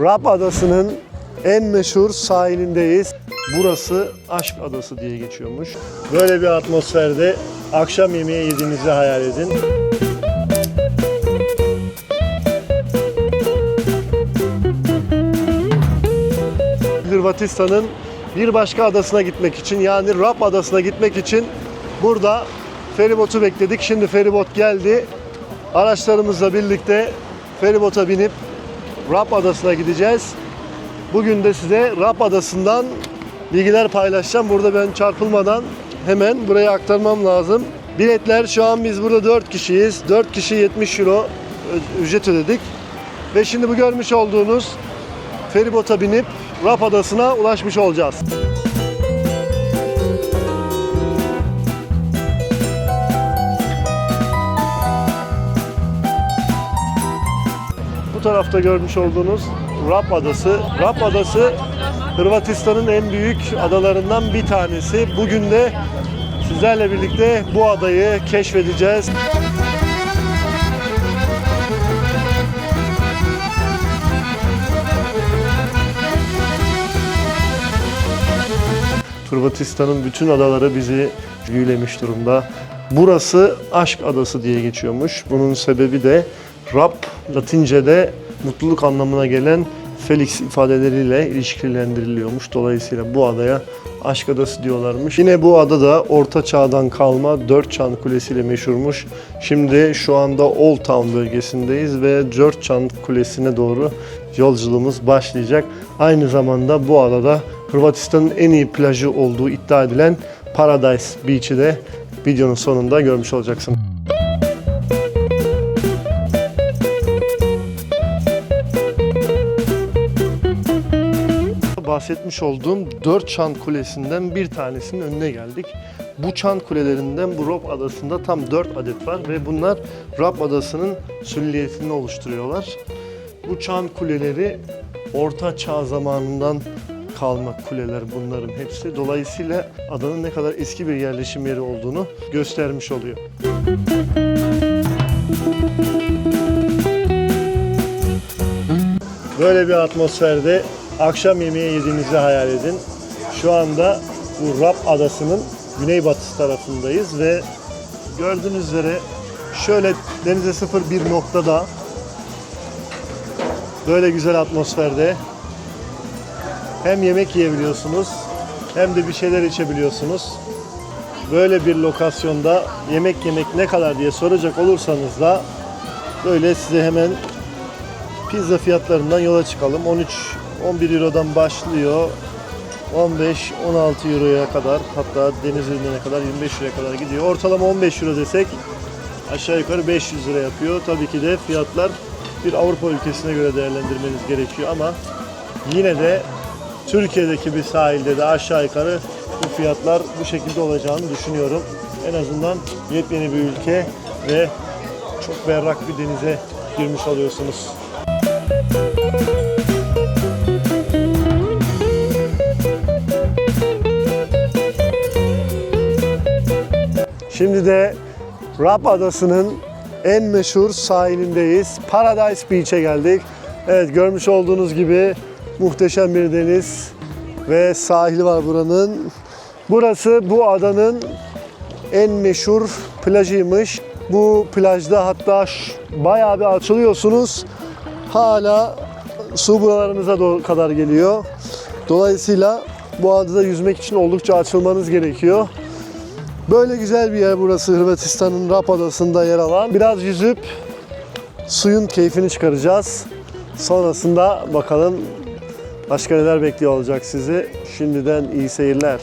Rab Adası'nın en meşhur sahilindeyiz. Burası Aşk Adası diye geçiyormuş. Böyle bir atmosferde akşam yemeği yediğinizi hayal edin. Hırvatistan'ın bir başka adasına gitmek için yani Rab Adası'na gitmek için burada feribotu bekledik. Şimdi feribot geldi. Araçlarımızla birlikte feribota binip Rab Adası'na gideceğiz. Bugün de size Rab Adası'ndan bilgiler paylaşacağım. Burada ben çarpılmadan hemen buraya aktarmam lazım. Biletler şu an biz burada 4 kişiyiz. 4 kişi 70 euro ücret ödedik. Ve şimdi bu görmüş olduğunuz feribota binip Rab Adası'na ulaşmış olacağız. Bu tarafta görmüş olduğunuz Rab Adası. Rab Adası Hırvatistan'ın en büyük adalarından bir tanesi. Bugün de sizlerle birlikte bu adayı keşfedeceğiz. Hırvatistan'ın bütün adaları bizi büyülemiş durumda. Burası Aşk Adası diye geçiyormuş. Bunun sebebi de Rab Latince'de mutluluk anlamına gelen Felix ifadeleriyle ilişkilendiriliyormuş. Dolayısıyla bu adaya Aşk Adası diyorlarmış. Yine bu ada da Orta Çağ'dan kalma Dört Çan Kulesi ile meşhurmuş. Şimdi şu anda Old Town bölgesindeyiz ve Dört Çan Kulesi'ne doğru yolculuğumuz başlayacak. Aynı zamanda bu adada Hırvatistan'ın en iyi plajı olduğu iddia edilen Paradise Beach'i de videonun sonunda görmüş olacaksın. Bahsetmiş olduğum dört çan kulesinden bir tanesinin önüne geldik. Bu çan kulelerinden bu Rob Adası'nda tam 4 adet var ve bunlar Rob Adası'nın sülliyetini oluşturuyorlar. Bu çan kuleleri Orta Çağ zamanından kalma kuleler bunların hepsi. Dolayısıyla adanın ne kadar eski bir yerleşim yeri olduğunu göstermiş oluyor. Böyle bir atmosferde akşam yemeği yediğinizi hayal edin. Şu anda bu Rab Adası'nın güneybatısı tarafındayız ve gördüğünüz üzere şöyle denize sıfır bir noktada böyle güzel atmosferde hem yemek yiyebiliyorsunuz hem de bir şeyler içebiliyorsunuz. Böyle bir lokasyonda yemek yemek ne kadar diye soracak olursanız da böyle size hemen pizza fiyatlarından yola çıkalım. 13 11 Euro'dan başlıyor. 15 16 Euro'ya kadar hatta deniz ürünlerine kadar 25 Euro'ya kadar gidiyor. Ortalama 15 Euro desek aşağı yukarı 500 lira yapıyor. Tabii ki de fiyatlar bir Avrupa ülkesine göre değerlendirmeniz gerekiyor ama yine de Türkiye'deki bir sahilde de aşağı yukarı bu fiyatlar bu şekilde olacağını düşünüyorum. En azından yepyeni bir ülke ve çok berrak bir denize girmiş oluyorsunuz. Şimdi de Rab Adası'nın en meşhur sahilindeyiz. Paradise Beach'e geldik. Evet görmüş olduğunuz gibi muhteşem bir deniz ve sahili var buranın. Burası bu adanın en meşhur plajıymış. Bu plajda hatta bayağı bir açılıyorsunuz. Hala su buralarınıza kadar geliyor. Dolayısıyla bu adada yüzmek için oldukça açılmanız gerekiyor. Böyle güzel bir yer burası Hırvatistan'ın Rap Adası'nda yer alan. Biraz yüzüp suyun keyfini çıkaracağız. Sonrasında bakalım başka neler bekliyor olacak sizi. Şimdiden iyi seyirler.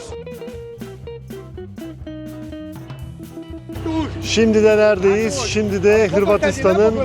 Şimdi de neredeyiz? Şimdi de Hırvatistan'ın